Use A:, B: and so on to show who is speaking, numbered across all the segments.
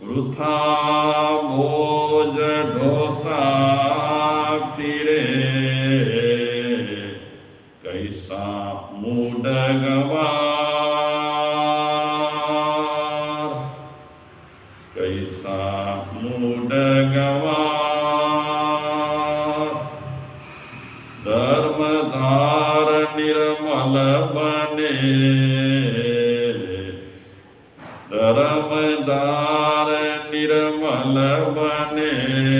A: Rupa ਧਰਮ ਦਾਰ ਨਿਰਮਲ ਬਨੇ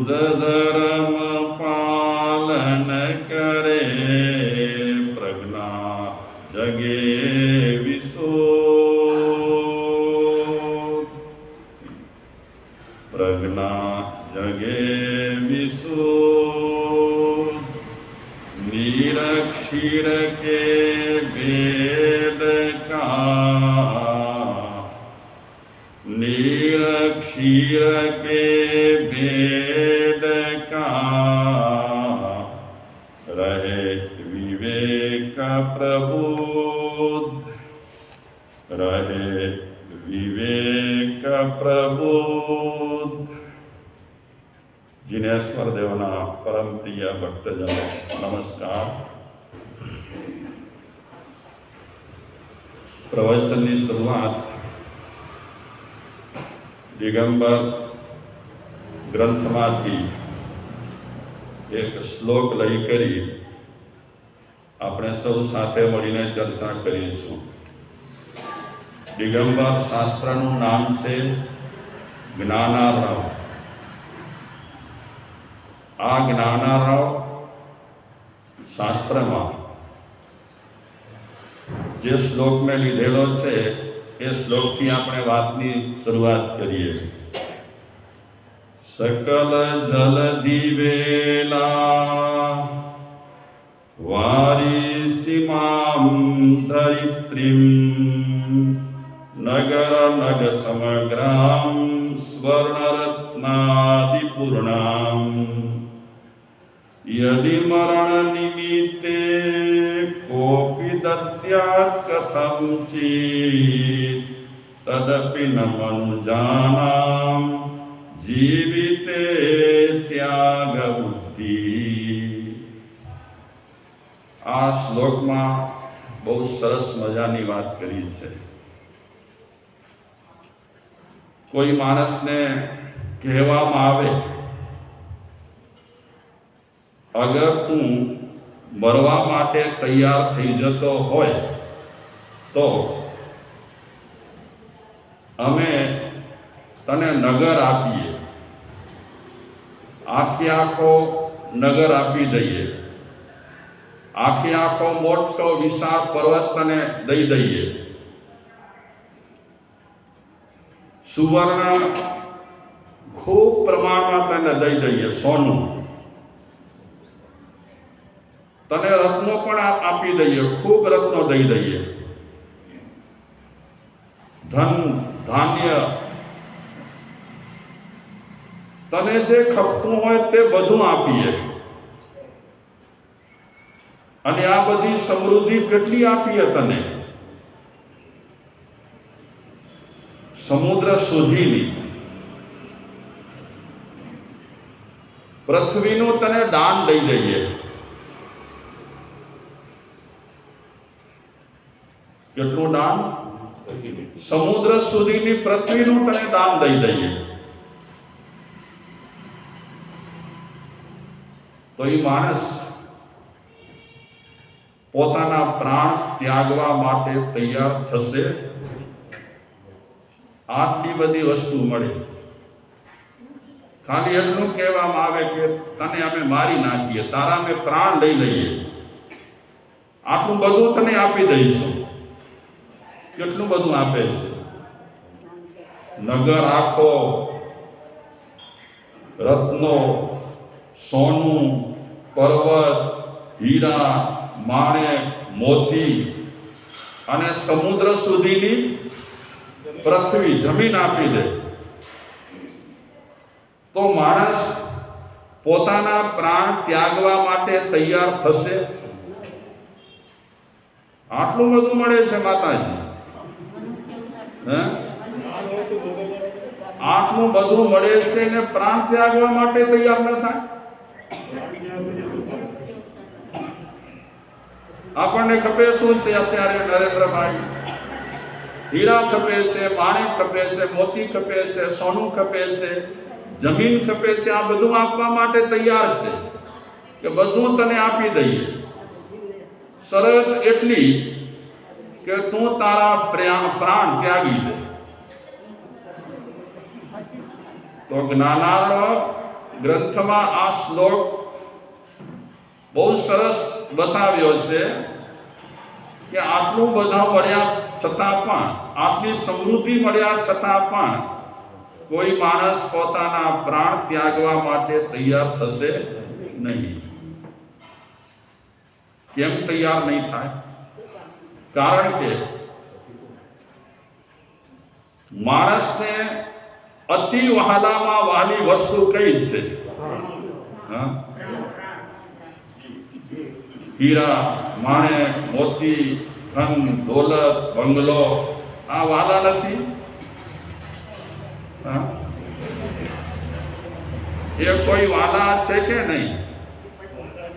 A: શુદ્ધ ધર્મ પાલન કરે પ્રજ્ઞા જગે વિશો પ્રજ્ઞા જગે વિશો નિરક્ષીર કે વેદ કા નિરક્ષીર કે પ્રવચનની શરૂઆત દિગંબર ગ્રંથમાંથી એક શ્લોક લઈ કરી આપણે સૌ સાથે મળીને ચર્ચા કરીશું. દિગંબર શાસ્ત્રનું નામ છે જ્ઞાનારાવ આ જ્ઞાનારાવ શાસ્ત્રમાં જે શ્લોક મેં લીધેલો છે, એ શ્લોકથી આપણે વાતની શરૂઆત કરીએ. સકલ જલ દિવેલા, વારી સીમામ ધરિત્રીમ નગર નગ સમગ્રામ, સ્વર્ણરત્નાદિપૂર્ણામ. યદિ મરણ નિમિત્તે કોપી તદપિ ન મનુજાનામ જીવિતે ત્યાગ બુદ્ધિ આ શ્લોકમાં બહુ સરસ મજાની વાત કરી છે કોઈ માણસને કહેવામાં આવે અગર તું મરવા માટે તૈયાર થઈ જતો હોય તો અમે તને નગર આપીએ. આખે આખો નગર આપી દઈએ. આખી આખો મોટો વિશાળ પર્વત તને દઈ દઈએ. સુવર્ણ ખૂબ પ્રમાણમાં તને દઈ દઈએ સોનું. તને રત્નો પણ આપી દઈએ, ખૂબ રત્નો દઈ દઈએ. ધન, ધાન્ય. તને જે ખપતું હોય તે બધું આપીએ. અને આ બધી સમૃદ્ધિ કેટલી આપીએ તને? સમુદ્ર સુધીની. પૃથ્વીનું તને દાન દઈ દઈએ. કેટલું દાન સમુદ્ર સુધીની પૃથ્વીનું તને દાન દઈ દઈએ. તો એ માણસ પોતાના પ્રાણ ત્યાગવા માટે તૈયાર થશે. આટલી બધી વસ્તુ મળે. ખાલી એટલું કહેવામાં આવે કે તને અમે મારી નાખીએ, તારા અમે પ્રાણ લઈ લઈએ. આટલું બધું તને આપી દઈશું. કેટલું બધું આપે છે? નગર આખો, રત્નો, સોનું, પર્વત, હીરા માણેક મોતી અને સમુદ્ર સુધીની પૃથ્વી જમીન આપી દે. તો માણસ પોતાના પ્રાણ ત્યાગવા માટે તૈયાર થશે? આટલું બધું મળે છે માતાજી. આટલું બધું મળે છે ને પ્રાણ ત્યાગવા માટે તૈયાર ન થાય? આપણને ખપે શું છે અત્યારે નરેન્દ્રભાઈ? હીરા ખપે છે, પાણી ખપે છે, મોતી ખપે છે, સોનું ખપે છે, જમીન ખપે છે, આ બધું આપવા માટે તૈયાર છે. કે બધું તને આપી દઈએ. શરત એટલી કે તું તારા પ્રા- પ્રાણ ત્યાગી દે તો જ્ઞાનાર્ણ ગ્રંથમાં આ શ્લોક બહુ સરસ બતાવ્યો છે કે આટલું બધા મળ્યા છતાં પણ, આટલી સમૃદ્ધિ મળ્યા છતાં પણ કોઈ માણસ પોતાના પ્રાણ ત્યાગવા માટે તૈયાર થશે નહીં. કેમ તૈયાર નહીં થાય? કારણ કે માણસને અતિ વહાલામાં વહાલી વસ્તુ કઈ છે? હીરા માણેક મોતી, ધન, દોલત, બંગલો, આ વાલા નથી? એ કોઈ વાલા છે કે નહીં?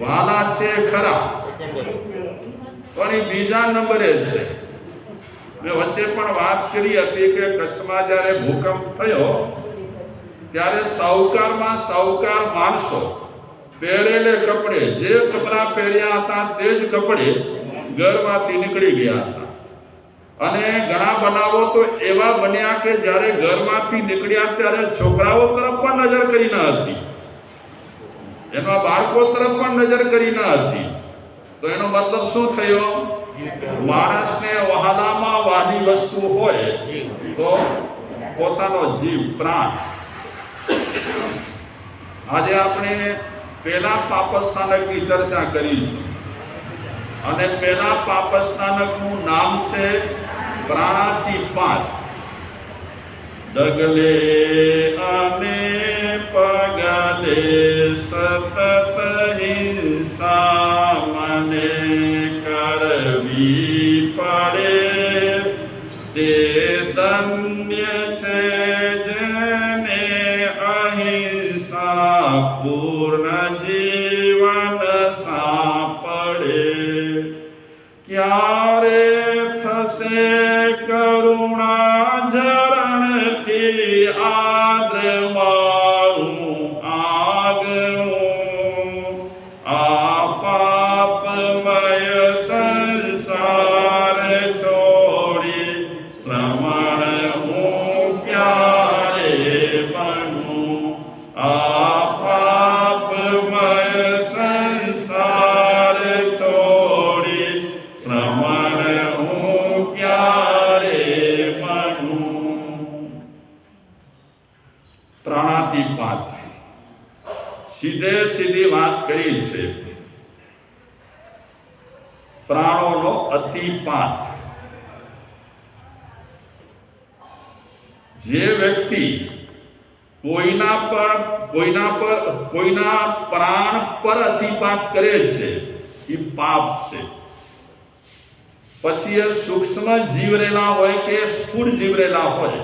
A: વાલા છે ખરા. પણ એ બીજા નંબરે છે. મેં વચ્ચે પણ વાત કરી હતી કે કચ્છમાં જ્યારે ભૂકંપ થયો, ત્યારે સાહુકારમાં સાહુકાર માણસો પહેરેલે કપડે, જે કપડાં પહેર્યા હતા તે જ કપડે ઘરમાંથી નીકળી ગયા હતા. અને ઘણા બનાવો તો એવા બન્યા કે જ્યારે ઘરમાંથી નીકળ્યા ત્યારે છોકરાઓ તરફ પણ નજર કરી ન હતી. એમાં બાળકો તરફ પણ નજર કરી ન હતી. તો એનો મતલબ શું થયો? માણસને વહાલામાં વાલી વસ્તુ હોય તો પોતાનો જીવ, પ્રાણ. આજે આપણે પેલા પાપસ્થાનકની ચર્ચા કરીશું. અને પેલા પાપસ્થાનકનું નામ છે પ્રાણાતિપાત ડગલે અને પગલે સતત હિંસા મને કરવી પડે તે ધન્ય છે જેને અહિંસા પૂર્ણ જીવન સાંપડે ક્યારે થશે સીધે સીધી વાત કરી છે. પ્રાણોનો અતિપાત જે વ્યક્તિ કોઈના પર કોઈના પર, કોઈના પ્રાણ પર અતિપાત કરે છે, એ પાપ છે. પછી એ સૂક્ષ્મ જીવરેલા હોય કે સ્થૂળ જીવરેલા હોય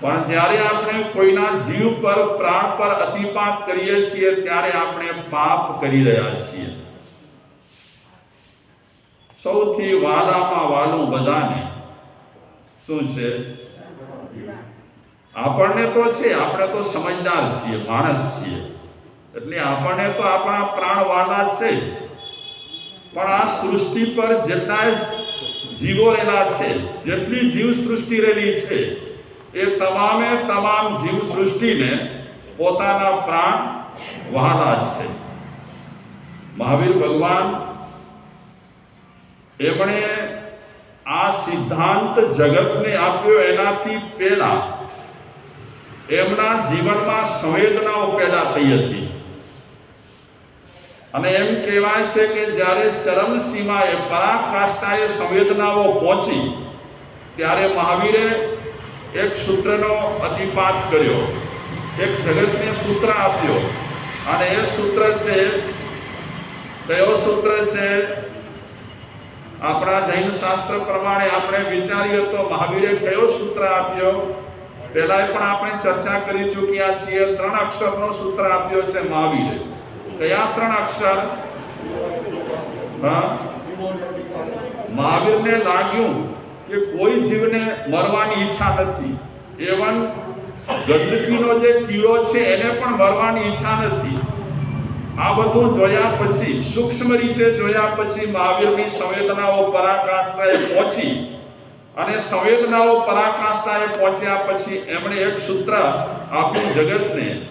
A: પણ જ્યારે આપણે કોઈના જીવ પર, પ્રાણ પર અતિપાત કરીએ છીએ, ત્યારે આપણે પાપ કરી રહ્યા છીએ. સૌથી વાલામાં વાલું બધાને શું છે? આપણને તો છે, આપણે તો સમજદાર છીએ, માણસ છીએ. એટલે આપણને તો આપણા પ્રાણ વાલા છે પણ આ સૃષ્ટિ પર જેટલા જીવો રહેલા છે, જેટલી જીવ સૃષ્ટિ રહેલી છે એ તમામે તમામ જીવ સૃષ્ટિને પોતાના પ્રાણ વહાલા છે. મહાવીર ભગવાન એમણે આ સિદ્ધાંત જગતને આપ્યો એનાથી પહેલા એમના જીવનમાં સંવેદનાઓ પેદા થઈ હતી. અને એમ કહેવાય છે કે જ્યારે ચરમ સીમાએ પરાકાષ્ઠાએ સંવેદનાઓ પહોંચી, ત્યારે મહાવીરે એક સૂત્રનો અતિપાત કર્યો. એક જગતને સૂત્ર આપ્યો. અને એ સૂત્ર છે, કયો સૂત્ર છે? આપણા જૈન શાસ્ત્ર પ્રમાણે આપણે વિચારીએ તો મહાવીરે કયો સૂત્ર આપ્યો? પહેલા પણ આપણે ચર્ચા કરી ચૂક્યા છીએ, ત્રણ અક્ષરનો સૂત્ર આપ્યો છે મહાવીરે. કયા ત્રણ અક્ષર? મહાવીરને લાગ્યું. કે કોઈ જીવને મરવાની ઈચ્છા નથી. એવન ગંદકીનો જે કીડો છે એને પણ મરવાની ઈચ્છા નથી. આ બધું જોયા પછી, સૂક્ષ્મ રીતે જોયા પછી મહાવીરની સંવેદનાઓ પરાકાષ્ઠાએ પહોંચી અને સંવેદનાઓ પરાકાષ્ઠાએ પહોંચ્યા પછી એમણે એક સૂત્ર આપ્યું જગતને.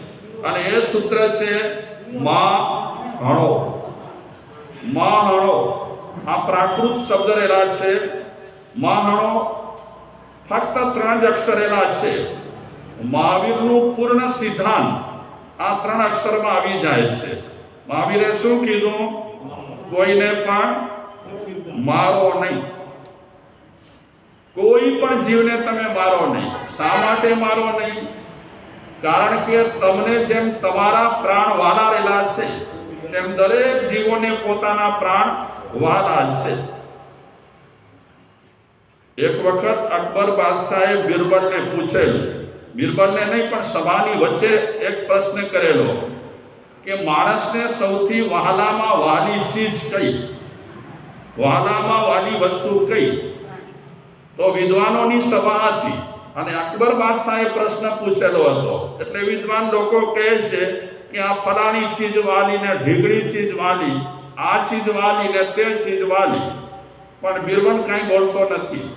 A: અને એ સૂત્ર છે, મા હણો. મા હણો. આ પ્રાકૃત શબ્દ રહેલા છે મા હણો ફક્ત ત્રણ જ અક્ષર રહેલા છે. મહાવીરનું પૂર્ણ સિદ્ધાંત આ ત્રણ અક્ષરમાં આવી જાય છે. મહાવીરે શું કીધું? કોઈને પણ મારો નહીં. કોઈ પણ જીવને તમે મારો નહીં. શા માટે મારો નહીં? કારણ કે તમને જેમ તમારા પ્રાણ વાલા રહેલા છે, તેમ દરેક જીવોને પોતાના પ્રાણ વાલા છે. એક વખત અકબર બાદશાહે બિરબલને પૂછેલું, બિરબલને નહીં, પણ સભાની વચ્ચે એક પ્રશ્ન કરેલો કે માણસને સૌથી વહાલામાં વહાલી ચીજ કઈ? વહાલામાં વહાલી વસ્તુ કઈ? તો વિદ્વાનોની સભા હતી અને અકબર બાદશાહે પ્રશ્ન પૂછેલો હતો. એટલે વિદ્વાન લોકો કહે છે કે આ ફલાણી ચીજ વાલી ને ઢીકડી ચીજ વાલી, આ ચીજ વાલી ને તે ચીજ વાલી. પણ બિરબલ કાંઈ બોલતો નથી.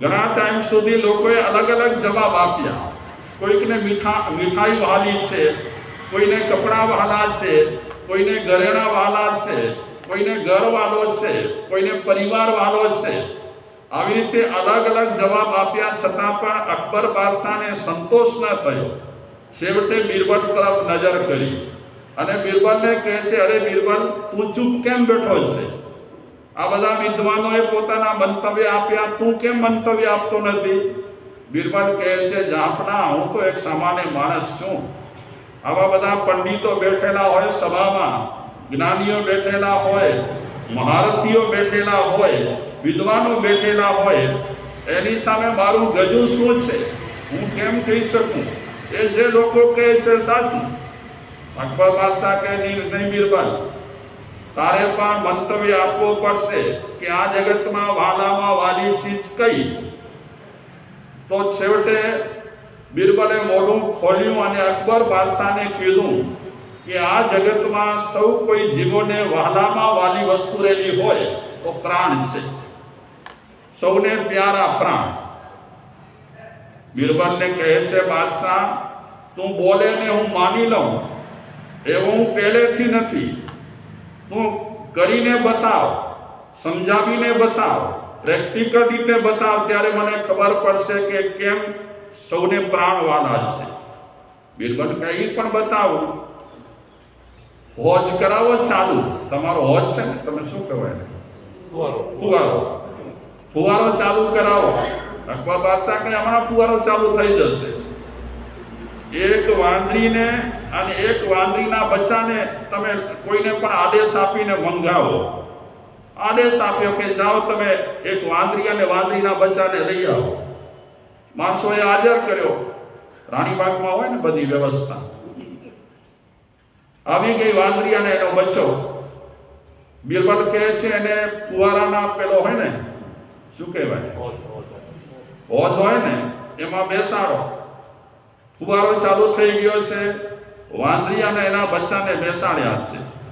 A: ઘણા ટાઈમ સુધી લોકોએ અલગ અલગ જવાબ આપ્યા. કોઈકને મીઠા, મીઠાઈ વહાલી છે, કોઈને કપડાં વહાલા છે, કોઈને ઘરેણા વહાલા છે, કોઈને ઘર વાલો છે, કોઈને પરિવાર વાલો છે. આવી રીતે અલગ અલગ જવાબ આપ્યા છતાં પણ અકબર બાદશાહને સંતોષ ન થયો. છેવટે બિરબલ તરફ નજર કરી અને બિરબલને કહે છે, અરે બિરબલ તું ચૂપ કેમ બેઠો છે? આ બધા વિદ્વાનોએ પોતાના મંતવ્ય આપ્યા. તું કેમ મંતવ્ય આપતો નથી? બિરબલ કહે છે જાફના હું તો એક સામાન્ય માણસ છું. આવા બધા પંડિતો બેઠેલા હોય સભામાં, જ્ઞાનીઓ બેઠેલા હોય, મહારથીઓ બેઠેલા હોય, વિદ્વાનો બેઠેલા હોય, એની સામે મારું ગજુ શું છે? હું કેમ કહી શકું? એ જે લોકો કહે છે સાચું. અકબર બાદશાહ કે નહીં નહીં બિરબલ? તારે પણ મંતવ્ય આપવો પડશે કે આ જગતમાં વાલામાં વાલી ચીજ કઈ? તો છેવટે બિરબલે મોઢું ખોલ્યું અને અકબર બાદશાહને કીધું કે આ જગતમાં સૌ કોઈ જીવોને વાલામાં વાલી વસ્તુ રહેલી હોય તો પ્રાણ છે. સૌને પ્યારા પ્રાણ. બિરબલને કહે છે, બાદશાહ, તું બોલે ને હું માની લઉં. એવું પહેલેથી નથી. તું કરીને બતાવ સમજાવીને બતાવ પ્રેક્ટિકલ રીતે બતાવ ત્યારે મને ખબર પડશે કે કેમ સૌને પ્રાણવાના છે. બિરબલ કહે ઈ પણ બતાવો. હોજ કરાવો ચાલુ. તમારો હોજ છે ને તમે શું કહેવાય? ફુવારો. ફુવારો. ફુવારો ચાલુ કરાવો. અકબર બાદશાહ કે હમણાં ફુવારો ચાલુ થઈ જશે. એક વાંદરીને અને એક વાંદરીના બચ્ચાને તમે કોઈને પણ આદેશ આપીને મંગાવો. આદેશ આપ્યો કે જાઓ તમે એક વાંદરી અને વાંદરીના બચ્ચાને લઈ આવો. માણસોએ હાજર કર્યો. રાણીબાગમાં હોય ને બધી વ્યવસ્થા. આવી ગઈ વાંદરી અને એનો બચ્ચો. બિરબલ કહે છે એને ફુવારાના પેલો હોય ને, શું કહેવાય? હોજ હોય ને, એમાં બેસાડો. ફુવારો ચાલુ થઈ ગયો છે. વાંદરી એના બચ્ચાને બેસાડ્યા છે.